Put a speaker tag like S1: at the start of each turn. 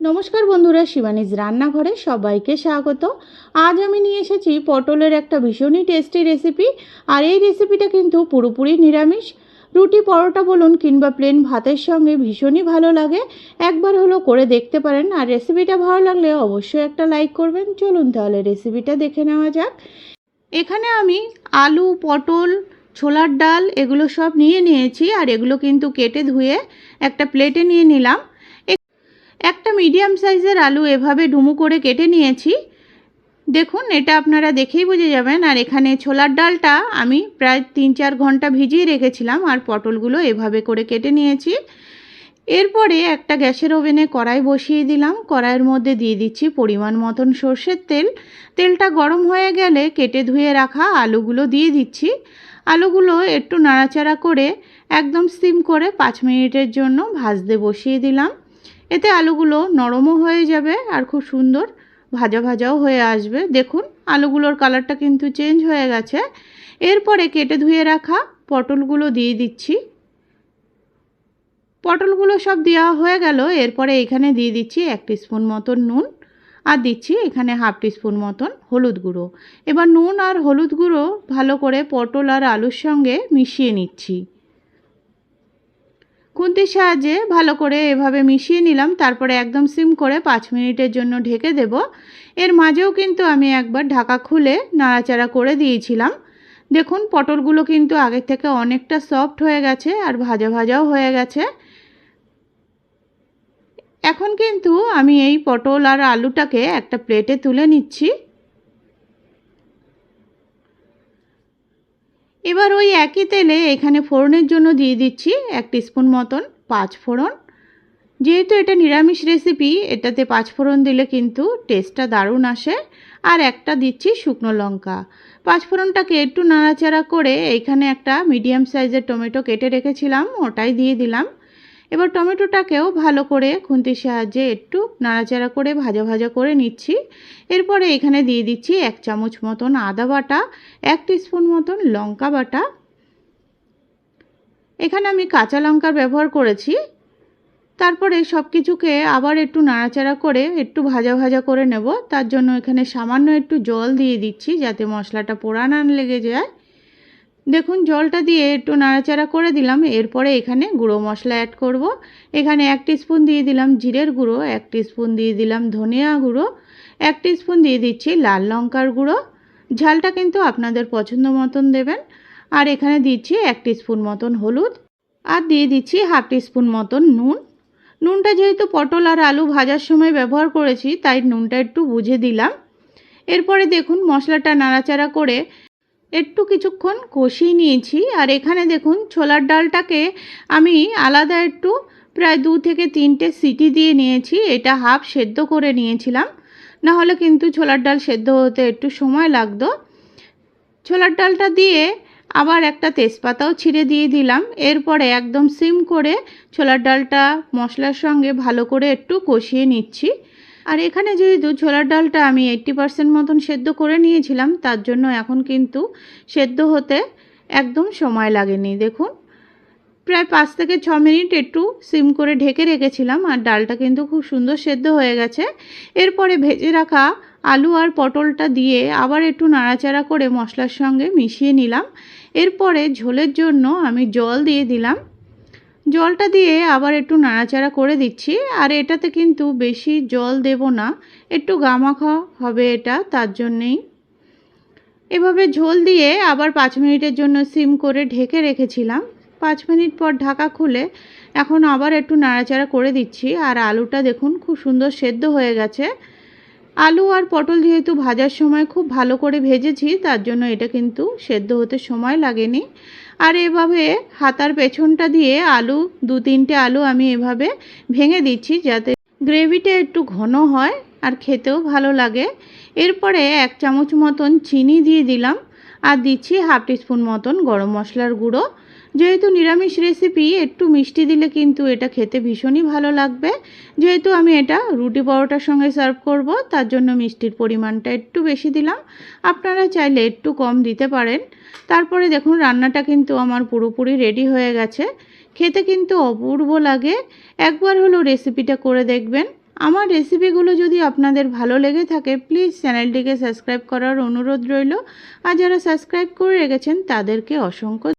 S1: নমস্কার বন্ধুরা, শিবানীজ রান্নাঘরে সবাইকে স্বাগত। আজ আমি নিয়ে এসেছি পটলের একটা ভীষণই টেস্টি রেসিপি আর এই রেসিপিটা কিন্তু পুরোপুরি নিরামিষ। রুটি পরোটা বলুন কিংবা প্লেন ভাতের সঙ্গে ভীষণই ভালো লাগে। একবার হলো করে দেখতে পারেন, আর রেসিপিটা ভালো লাগলে অবশ্যই একটা লাইক করবেন। চলুন তাহলে রেসিপিটা দেখে নেওয়া যাক। এখানে আমি আলু, পটল, ছোলার ডাল, এগুলো সব নিয়ে নিয়েছি, আর এগুলো কিন্তু কেটে ধুয়ে একটা প্লেটে নিয়ে নিলাম। একটা মিডিয়াম সাইজের আলু এভাবে ডুমু করে কেটে নিয়েছি। দেখুন, এটা আপনারা দেখেই বুঝে যাবেন। আর এখানে ছোলার ডালটা আমি প্রায় তিন চার ঘণ্টা ভিজিয়ে রেখেছিলাম আর পটলগুলো এভাবে করে কেটে নিয়েছি। এরপরে একটা গ্যাসের ওভেনে কড়াই বসিয়ে দিলাম। কড়াইয়ের মধ্যে দিয়ে দিচ্ছি পরিমাণ মতন সর্ষের তেল। তেলটা গরম হয়ে গেলে কেটে ধুয়ে রাখা আলুগুলো দিয়ে দিচ্ছি। আলুগুলো একটু নাড়াচাড়া করে একদম সিম করে পাঁচ মিনিটের জন্য ভাজতে বসিয়ে দিলাম। এতে আলুগুলো নরমও হয়ে যাবে আর খুব সুন্দর ভাজা ভাজাও হয়ে আসবে। দেখুন, আলুগুলোর কালারটা কিন্তু চেঞ্জ হয়ে গেছে। এরপরে কেটে ধুয়ে রাখা পটলগুলো দিয়ে দিচ্ছি। পটলগুলো সব দেওয়া হয়ে গেল। এরপরে এখানে দিয়ে দিচ্ছি এক স্পুন মতন নুন আর দিচ্ছি এখানে হাফ টিস্পুন মতন হলুদ গুঁড়ো। এবার নুন আর হলুদ গুঁড়ো ভালো করে পটল আর আলুর সঙ্গে মিশিয়ে নিচ্ছি। খুন্তির সাহায্যে ভালো করে এভাবে মিশিয়ে নিলাম। তারপরে একদম সিম করে পাঁচ মিনিটের জন্য ঢেকে দেব। এর মাঝেও কিন্তু আমি একবার ঢাকা খুলে নাড়াচাড়া করে দিয়েছিলাম। দেখুন, পটলগুলো কিন্তু আগের থেকে অনেকটা সফট হয়ে গেছে আর ভাজা ভাজাও হয়ে গেছে। এখন কিন্তু আমি এই পটল আর আলুটাকে একটা প্লেটে তুলে নিচ্ছি। এবার ওই একই তেলে এখানে ফোড়নের জন্য দিয়ে দিচ্ছি এক স্পুন মতন পাঁচ ফোড়ন। যেহেতু এটা নিরামিষ রেসিপি এটাতে পাঁচ ফোড়ন দিলে কিন্তু টেস্টটা দারুণ আসে। আর একটা দিচ্ছি শুকনো লঙ্কা। পাঁচ ফোড়নটাকে একটু নাড়াচাড়া করে এখানে একটা মিডিয়াম সাইজের টমেটো কেটে রেখেছিলাম, ওটাই দিয়ে দিলাম। এবার টমেটোটাকেও ভালো করে খুন্তির সাহায্যে একটু নাড়াচাড়া করে ভাজা ভাজা করে নিচ্ছি। এরপরে এখানে দিয়ে দিচ্ছি এক চামচ মতন আদা বাটা, এক স্পুন মতন লঙ্কা বাটা। এখানে আমি কাঁচা লঙ্কার ব্যবহার করেছি। তারপরে সব কিছুকে আবার একটু নাড়াচাড়া করে একটু ভাজা ভাজা করে নেব। তার জন্য এখানে সামান্য একটু জল দিয়ে দিচ্ছি যাতে মশলাটা পোড়া না লেগে যায়। দেখুন, জলটা দিয়ে একটু নাড়াচাড়া করে দিলাম। এরপরে এখানে গুঁড়ো মশলা অ্যাড করব। এখানে এক স্পুন দিয়ে দিলাম জিরের গুঁড়ো, এক স্পুন দিয়ে দিলাম ধনিয়া গুঁড়ো, এক স্পুন দিয়ে দিচ্ছি লাল লঙ্কার গুঁড়ো। ঝালটা কিন্তু আপনাদের পছন্দ মতন দেবেন। আর এখানে দিচ্ছি এক স্পুন মতন হলুদ। আর দিয়ে দিচ্ছি হাফ স্পুন মতন নুন। নুনটা যেহেতু পটল আর আলু ভাজার সময় ব্যবহার করেছি, তাই নুনটা একটু বুঝে দিলাম। এরপরে দেখুন, মশলাটা নাড়াচাড়া করে একটু কিছুক্ষণ কষিয়ে নিয়েছি আর এখানে দেখুন ছোলার ডালটাকে আমি আলাদা একটু প্রায় দু থেকে তিনটে সিটি দিয়ে নিয়েছি, এটা হাফ সেদ্ধ করে নিয়েছিলাম। না হলে কিন্তু ছোলার ডাল সেদ্ধ হতে একটু সময় লাগতো। ছোলার ডালটা দিয়ে আবার একটা তেজপাতাও ছিঁড়ে দিয়ে দিলাম। এরপরে একদম সিম করে ছোলার ডালটা মশলার সঙ্গে ভালো করে একটু কষিয়ে নিচ্ছি। আর এখানে যেহেতু ছোলার ডালটা আমি এইট্টি পারসেন্ট মতন সেদ্ধ করে নিয়েছিলাম, তার জন্য এখন কিন্তু সেদ্ধ হতে একদম সময় লাগেনি। দেখুন, প্রায় পাঁচ থেকে ছ মিনিট একটু সিম করে ঢেকে রেখেছিলাম আর ডালটা কিন্তু খুব সুন্দর সেদ্ধ হয়ে গেছে। এরপরে ভেজে রাখা আলু আর পটলটা দিয়ে আবার একটু নাড়াচাড়া করে মশলার সঙ্গে মিশিয়ে নিলাম। এরপরে ঝোলের জন্য আমি জল দিয়ে দিলাম। জলটা দিয়ে আবার একটু নাড়াচাড়া করে দিচ্ছি। আর এটাতে কিন্তু বেশি জল দেব না, একটু গামাখা হবে এটা তার জন্যেই। এভাবে ঝোল দিয়ে আবার পাঁচ মিনিটের জন্য সিম করে ঢেকে রেখেছিলাম। পাঁচ মিনিট পর ঢাকা খুলে এখন আবার একটু নাড়াচাড়া করে দিচ্ছি। আর আলুটা দেখুন খুব সুন্দর সেদ্ধ হয়ে গেছে। আলু আর পটল যেহেতু ভাজার সময় খুব ভালো করে ভেজেছি, তার জন্য এটা কিন্তু সেদ্ধ হতে সময় লাগেনি। আর এভাবে হাতার পেছনটা দিয়ে আলু, দু তিনটে আলু আমি এভাবে ভেঙে দিচ্ছি যাতে গ্রেভিটা একটু ঘন হয় আর খেতেও ভালো লাগে। এরপরে এক চামচ মতন চিনি দিয়ে দিলাম আর দিচ্ছি হাফ টিস্পুন মতন গরম মশলার গুঁড়ো। যেহেতু নিরামিষ রেসিপি একটু মিষ্টি দিলে কিন্তু এটা খেতে ভীষণই ভালো লাগবে। যেহেতু আমি এটা রুটি পরোটার সঙ্গে সার্ভ করব, তার জন্য মিষ্টির পরিমাণটা একটু বেশি দিলাম। আপনারা চাইলে একটু কম দিতে পারেন। তারপরে দেখুন, রান্নাটা কিন্তু আমার পুরোপুরি রেডি হয়ে গেছে। খেতে কিন্তু অপূর্ব লাগে। একবার হলো রেসিপিটা করে দেখবেন। আমার রেসিপিগুলো যদি আপনাদের ভালো লেগে থাকে প্লিজ চ্যানেলটিকে সাবস্ক্রাইব করার অনুরোধ রইল। আর যারা সাবস্ক্রাইব করে রেখেছেন, তাদেরকে অসংখ্য